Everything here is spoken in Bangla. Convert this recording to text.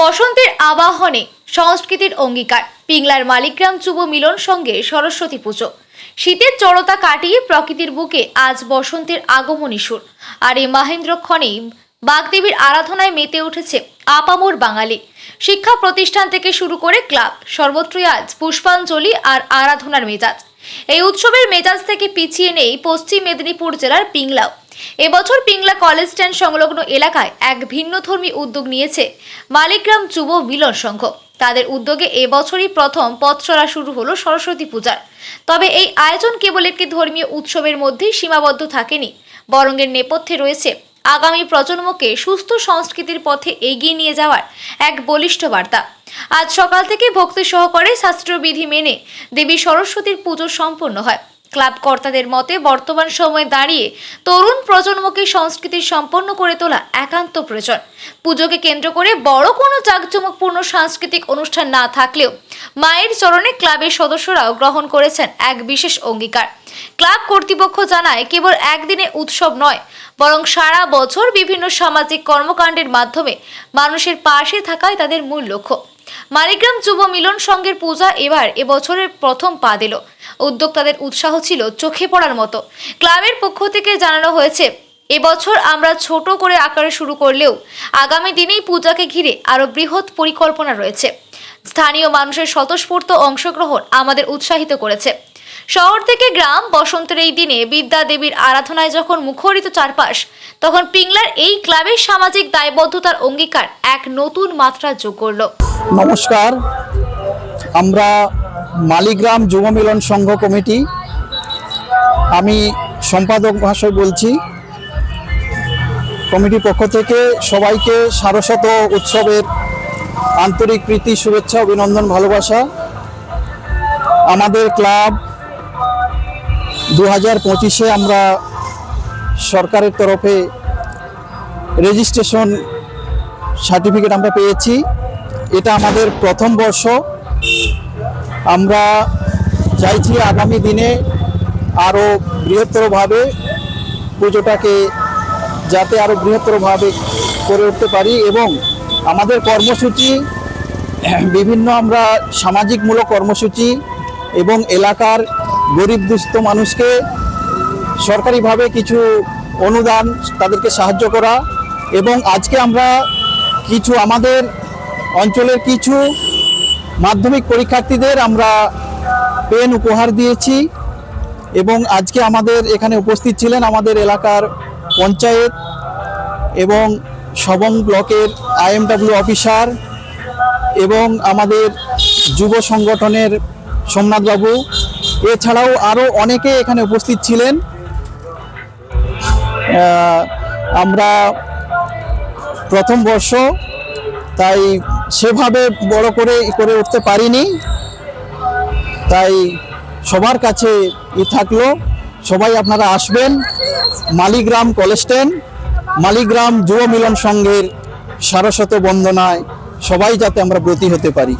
বসন্তের আবাহনে সংস্কৃতির অঙ্গীকার। পিংলার মালিকগ্রাম যুব মিলন সঙ্গে সরস্বতী পুজো। শীতের জড়তা কাটিয়ে প্রকৃতির বুকে আজ বসন্তের আগমনী সুর। আর এই মাহেন্দ্রক্ষণে বাগদেবীর আরাধনায় মেতে উঠেছে আপামোর বাঙালি। শিক্ষা প্রতিষ্ঠান থেকে শুরু করে ক্লাব, সর্বত্রই আজ পুষ্পাঞ্জলি আর আরাধনার মেজাজ। এই উৎসবের মেজাজ থেকে পিছিয়ে নেই পশ্চিম মেদিনীপুর জেলার পিংলাও। এবছর পিংলা কলেজ স্ট্যান্ড সংলগ্ন এলাকায় এক ভিন্নধর্মী উদ্যোগ নিয়েছে মালিকগ্রাম যুব মিলন সংঘ। তাদের উদ্যোগে এবছরই প্রথম পথ চলা শুরু হলো সরস্বতী পূজার। তবে এই আয়োজন কেবল একটি ধর্মীয় উৎসবের মধ্যেই সীমাবদ্ধ থাকেনি, বরং এর নেপথ্যে রয়েছে আগামী প্রজন্মকে সুস্থ সংস্কৃতির পথে এগিয়ে নিয়ে যাওয়ার এক বলিষ্ঠ বার্তা। আজ সকাল থেকে ভক্তি সহকারে শাস্ত্রবিধি মেনে দেবী সরস্বতীর পুজো সম্পন্ন হয়। ক্লাব কর্তাদের মতে, বর্তমান সময়ে দাঁড়িয়ে তরুণ প্রজন্মকে সংস্কৃতি সম্পন্ন করে তোলা একান্ত প্রয়োজন। পুজোকে কেন্দ্র করে বড় কোনো জাঁকজমকপূর্ণ সাংস্কৃতিক অনুষ্ঠান না থাকলেও মায়ের চরণে ক্লাবের সদস্যরাও গ্রহণ করেছেন এক বিশেষ অঙ্গীকার। ক্লাব কর্তৃপক্ষ জানায়, কেবল একদিনে উৎসব নয়, বরং সারা বছর বিভিন্ন সামাজিক কর্মকাণ্ডের মাধ্যমে মানুষের পাশে থাকাই তাদের মূল লক্ষ্য। মালিগ্রাম যুব মিলন সংঘের পূজা এবার এবছরের প্রথম পা দিল। উদ্যোক্তাদের উৎসাহ ছিল চোখে পড়ার মতো। ক্লাবের পক্ষ থেকে জানানো হয়েছে, এবছর আমরা ছোট করে আকারে শুরু করলেও আগামী দিনেই পূজাকে ঘিরে আরও বৃহৎ পরিকল্পনা রয়েছে। স্থানীয় মানুষের স্বতঃস্ফূর্ত অংশগ্রহণ আমাদের উৎসাহিত করেছে। শহর থেকে গ্রাম বসন্তের এই দিনে বিদ্যা দেবীর আরাধনায় যখন মুখরিত চারপাশ, তখন পিংলার এই ক্লাবের সামাজিক দায়বদ্ধতার অঙ্গীকার এক নতুন মাত্রা যোগ করল। নমস্কার। আমরা মালিগ্রাম যুব মিলন সংঘ কমিটি, আমি সম্পাদক মহাশয় বলছি, কমিটির পক্ষ থেকে সবাইকে সারস্বত উৎসবের আন্তরিক প্রীতি, শুভেচ্ছা, অভিনন্দন, ভালোবাসা। আমাদের ক্লাব দু হাজার পঁচিশে আমরা সরকারের তরফে রেজিস্ট্রেশন সার্টিফিকেট আমরা পেয়েছি। এটা আমাদের প্রথম বর্ষ। আমরা চাইছি আগামী দিনে আরও বৃহত্তরভাবে পুজোটাকে যাতে আরও বৃহত্তরভাবে করে উঠতে পারি এবং আমাদের কর্মসূচি, বিভিন্ন আমরা সামাজিকমূলক কর্মসূচি এবং এলাকার গরিব দুস্থ মানুষকে সরকারিভাবে কিছু অনুদান তাদেরকে সাহায্য করা এবং আজকে আমরা কিছু আমাদের অঞ্চলের কিছু মাধ্যমিক পরীক্ষার্থীদের আমরা পেন উপহার দিয়েছি এবং আজকে আমাদের এখানে উপস্থিত ছিলেন আমাদের এলাকার পঞ্চায়েত এবং সবং ব্লকের আইএমডাব্লিউ অফিসার এবং আমাদের যুব সংগঠনের সোমনাথবাবু এছাড়াও আরও অনেকে এখানে উপস্থিত ছিলেন। আমরা প্রথম বর্ষ, তাই সেভাবে বড় করে করে উঠতে পারিনি। তাই সবার কাছে ই থাকল, সবাই আপনারা আসবেন। মালিগ্রাম কলেজ স্ট্যান্ড, মালিগ্রাম যুব মিলন সংঘের সারস্বত বন্দনায় সবাই যাতে আমরা ব্রতী হতে পারি।